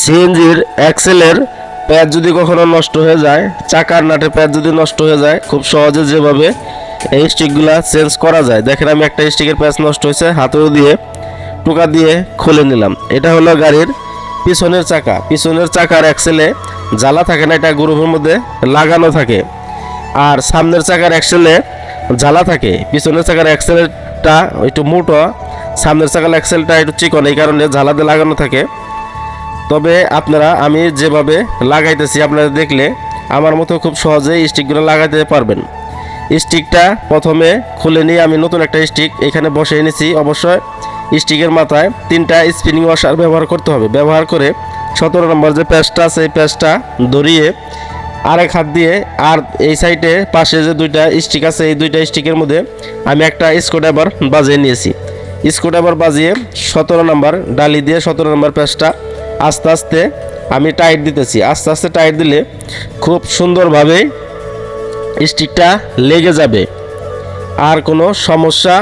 সিএনজির অ্যাক্সেলের প্যাচ যদি কখনো নষ্ট হয়ে যায়, চাকার নাটের প্যাচ যদি নষ্ট হয়ে যায়, খুব সহজে যেভাবে এই স্টিকগুলা চেঞ্জ করা যায়। দেখেন আমি একটা স্টিকের প্যাচ নষ্ট হয়েছে, হাতেও দিয়ে টোকা দিয়ে খুলে নিলাম। এটা হলো গাড়ির পিছনের চাকা। পিছনের চাকার অ্যাক্সেলে জ্বালা থাকে না, এটা গ্রুপের মধ্যে লাগানো থাকে। আর সামনের চাকার অ্যাক্সেলে জ্বালা থাকে। পিছনের চাকার অ্যাক্সেলটা একটু মোটো, সামনের চাকার অ্যাক্সেলটা একটু চিকন, এই কারণে জ্বালাতে লাগানো থাকে। তবে আপনারা, আমি যেভাবে লাগাইতেছি আপনারা দেখলে, আমার মতো খুব সহজেই স্টিকগুলো লাগাতে পারবেন। স্টিকটা প্রথমে খুলে নিয়ে আমি নতুন একটা স্টিক এখানে বসিয়ে এনেছি। অবশ্যই স্টিকের মাথায় তিনটা স্পিনিং ওয়াশার ব্যবহার করতে হবে। ব্যবহার করে সতেরো নম্বর যে প্যাচটা আছে, এই প্যাচটা ধরিয়ে আরেক হাত দিয়ে আর এই সাইডে পাশে যে দুইটা স্টিক আছে, এই দুইটা স্টিকের মধ্যে আমি একটা স্ক্রুড্রাইভার বাজিয়ে নিয়েছি। স্ক্রুড্রাইভার বাজিয়ে সতেরো নম্বর ডালি দিয়ে সতেরো নম্বর প্যাচটা আস্তে আস্তে আমি টাইট দিতেছি। আস্তে আস্তে টাইট দিলে খুব সুন্দরভাবে স্টিকটা লেগে যাবে। আর কোনো সমস্যা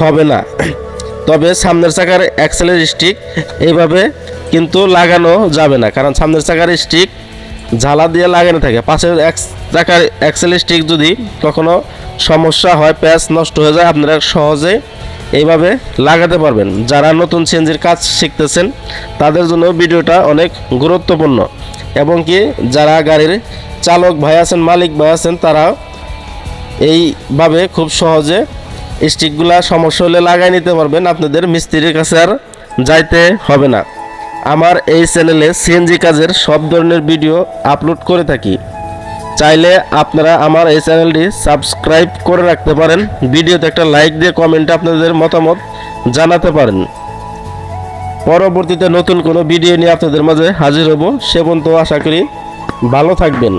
হবে না। তবে সামনের চাকার অ্যাক্সেলের স্টিক এইভাবে কিন্তু লাগানো যাবে না। কারণ সামনের চাকার স্টিক ঝালা দিয়ে লাগানো থাকে। পাশের চাকার অ্যাক্সেলের স্টিক যদি কখনো সমস্যা হয়, প্যাচ নষ্ট হয়ে যায়, আপনারা সহজে এইভাবে লাগাতে পারবেন। যারা নতুন চেঞ্জের কাজ শিখতেছেন, তাদের জন্য ভিডিওটা অনেক গুরুত্বপূর্ণ। এবং কি, যারা গাড়ির চালক ভাই আছেন, মালিক ভাই আছেন, তারা এইভাবে খুব সহজে স্টিকগুলা সমস্যা হলে লাগাই নিতে পারবেন। আপনাদের মিস্ত্রির কাছে আর যাইতে হবে না। আমার এই চ্যানেলে সিএনজি কাজের সব ধরনের ভিডিও আপলোড করে থাকি। চাইলে আপনারা আমার এই চ্যানেলটি সাবস্ক্রাইব করে রাখতে পারেন। ভিডিওতে একটা লাইক দিয়ে কমেন্টে আপনাদের মতামত জানাতে পারেন। পরবর্তীতে নতুন কোনো ভিডিও নিয়ে আপনাদের মাঝে হাজির হব। সে পর্যন্ত আশা করি ভালো থাকবেন।